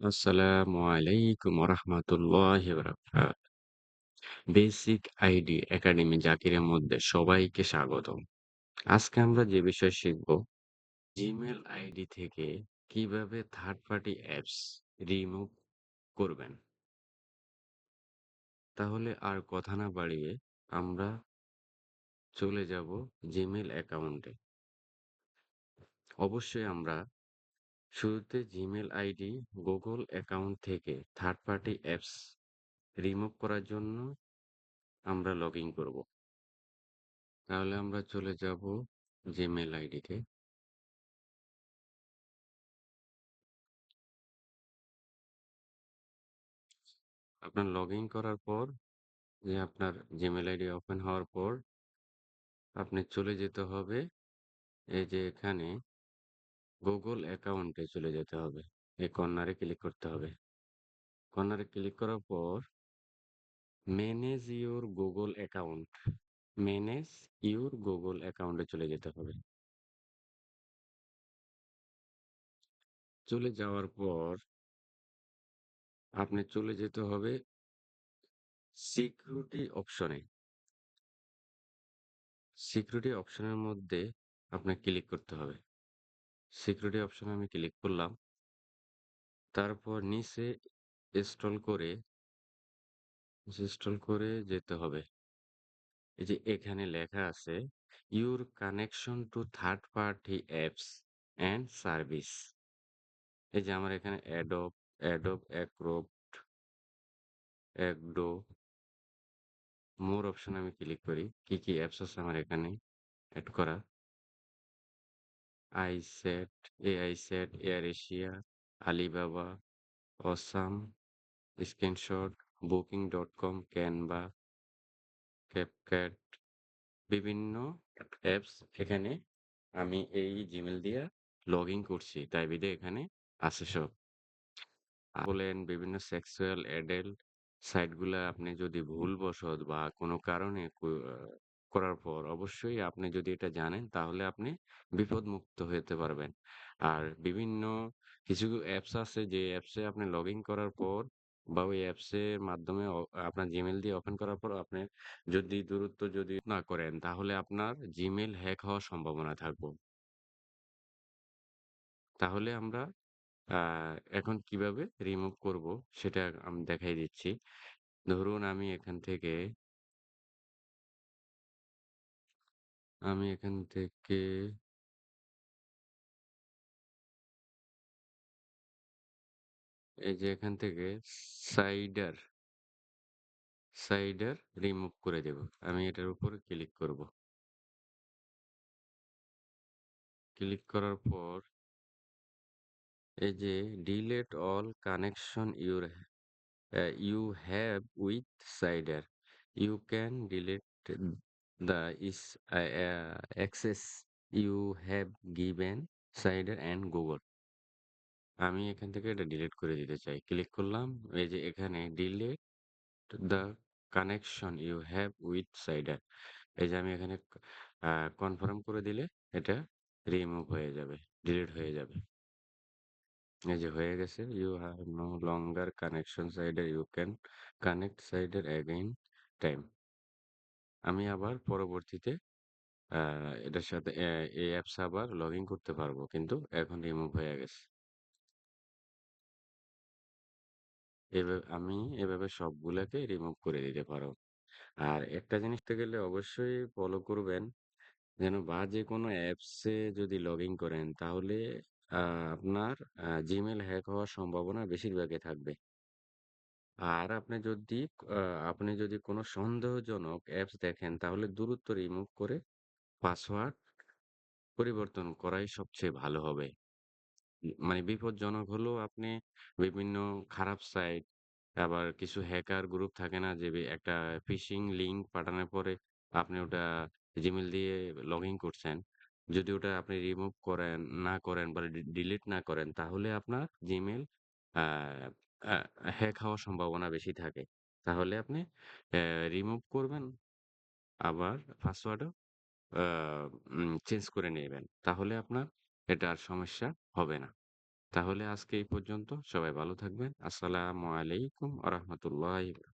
আসসালামু আলাইকুম ওয়াবারাকাতুহু। Basic ID academy জাকিরের মধ্যে সবাইকে স্বাগতম। আজকে আমরা যে বিষয় শিখব, জিমেইল আইডি থেকে কীভাবে থার্ড পার্টি অ্যাপস রিমুভ করবেন। তাহলে আর কথা না বাড়িয়ে আমরা চলে যাব জিমেইল অ্যাকাউন্টে। অবশ্যই আমরা শুরুতে জিমেইল আইডি গুগল অ্যাকাউন্ট থেকে থার্ড পার্টি অ্যাপস রিমুভ করার জন্য আমরা লগ ইন করব। তাহলে আমরা চলে যাব জিমেইল আইডিতে। আপনার লগ ইন করার পর, যে আপনার জিমেইল আইডি ওপেন হওয়ার পর, আপনি চলে যেতে হবে এই যে এখানে গুগল অ্যাকাউন্টে চলে যেতে হবে। এই কর্নারে ক্লিক করতে হবে। কর্নারে ক্লিক করার পর manage your Google account manage your Google অ্যাকাউন্টে চলে যেতে হবে। চলে যাওয়ার পর, আপনি চলে যেতে হবে সিকিউরিটি অপশনে। সিকিউরিটি অপশনের মধ্যে আপনার ক্লিক করতে হবে। সিকিউরিটি অপশনে আমি ক্লিক করলাম। তারপর নিচে স্ক্রল করে স্ক্রল করে যেতে হবে। এই যে এখানে লেখা আছে your connection to third party apps and service. এই যে আমার এখানে অ্যাডোব, অ্যাডোব অ্যাক্রোব্যাট, অ্যাকডো মোর অপশনে আমি ক্লিক করি। কি, কি অ্যাপস আছে আমার এখানে এড করা। আইসেট, এআইসেট, Air Asia, Alibaba, awesome, screenshot, booking dot com, Canva, CapCut বিভিন্ন অ্যাপস এখানে আমি এই জিমেল দিয়া লগ ইন করছি। তাই বিধায় এখানে আছে সব। বলেন বিভিন্ন সেক্সুয়াল অ্যাডাল্ট সাইটগুলা আপনি যদি ভুলবশত বা কোনো কারণে করার পর অবশ্যই আপনি যদি এটা জানেন, তাহলে আপনি বিপদমুক্ত হতে পারবেন। আর বিভিন্ন কিছু অ্যাপস আছে যে অ্যাপসে আপনি লগ ইন করার পর বা ওই অ্যাপসের মাধ্যমে আপনার জিমেইল দিয়ে ওপেন করার পর আপনি যদি দূরত্ব যদি না করেন, তাহলে আপনার জিমেইল হ্যাক হওয়ার সম্ভাবনা থাকব। তাহলে আমরা এখন কীভাবে রিমুভ করব সেটা আমি, দেখাই দিচ্ছি। ধরুন আমি এখান থেকে আমি এখান থেকে এই যে এখান থেকে সাইডার সাইডার রিমুভ করে দেব। আমি এটার উপরে ক্লিক করব। ক্লিক করার পর এই যে delete all connection your you have with Sider. You can delete the is a a access you have given Sider and Google. আমি এখান থেকে এটা ডিলিট করে দিতে চাই। ক্লিক করলাম। এই যে এখানে delete the connection you have with Sider. এই যে আমি এখানে কনফার্ম করে দিলে এটা রিমুভ হয়ে যাবে। ডিলিট হয়ে যাবে। এই যে হয়ে গেছে। You have no longer connection Sider you can connect Sider again time. আমি আবার পরবর্তীতে এটার সাথে এই অ্যাপস আবার লগ করতে পারব। কিন্তু এখন রিমুভ হয়ে গেছে। এভা আমি এভাবে সবগুলাকে রিমুভ করে দিতে পারব। আর একটা জিনিস গেলে অবশ্যই ফলো করবেন যেন বাজে কোনো অ্যাপসে যদি লগ করেন, তাহলে আপনার, আ জিমেইল হ্যাক হওয়ার সম্ভাবনা বেশিরভাগই থাকবে। আর আপনি যদি, আ আপনি যদি কোনো সন্দেহজনক অ্যাপস দেখেন, তাহলে দ্রুত রিমুভ করে পাসওয়ার্ড পরিবর্তন করাই সবচেয়ে ভালো হবে। মানে বিপজ্জনক হলেও আপনি বিভিন্ন খারাপ সাইট আবার কিছু হ্যাকার গ্রুপ থাকে না, যে একটা ফিশিং লিঙ্ক পাঠানোর পরে আপনি ওটা জিমেল দিয়ে লগ ইন করছেন। যদি ওটা আপনি রিমুভ করেন, না করেন বা ডি ডিলিট না করেন, তাহলে আপনার জিমেল আ, হ্যাক হওয়ার সম্ভাবনা বেশি থাকে। তাহলে আপনি অ্যা রিমুভ করবেন, আবার পাসওয়ার্ডও আ চেঞ্জ করে নেবেন তাহলে আপনার এটা আর সমস্যা হবে না। তাহলে আজকে এই পর্যন্ত। সবাই ভালো থাকবেন। আসসালামু আলাইকুম ওয়া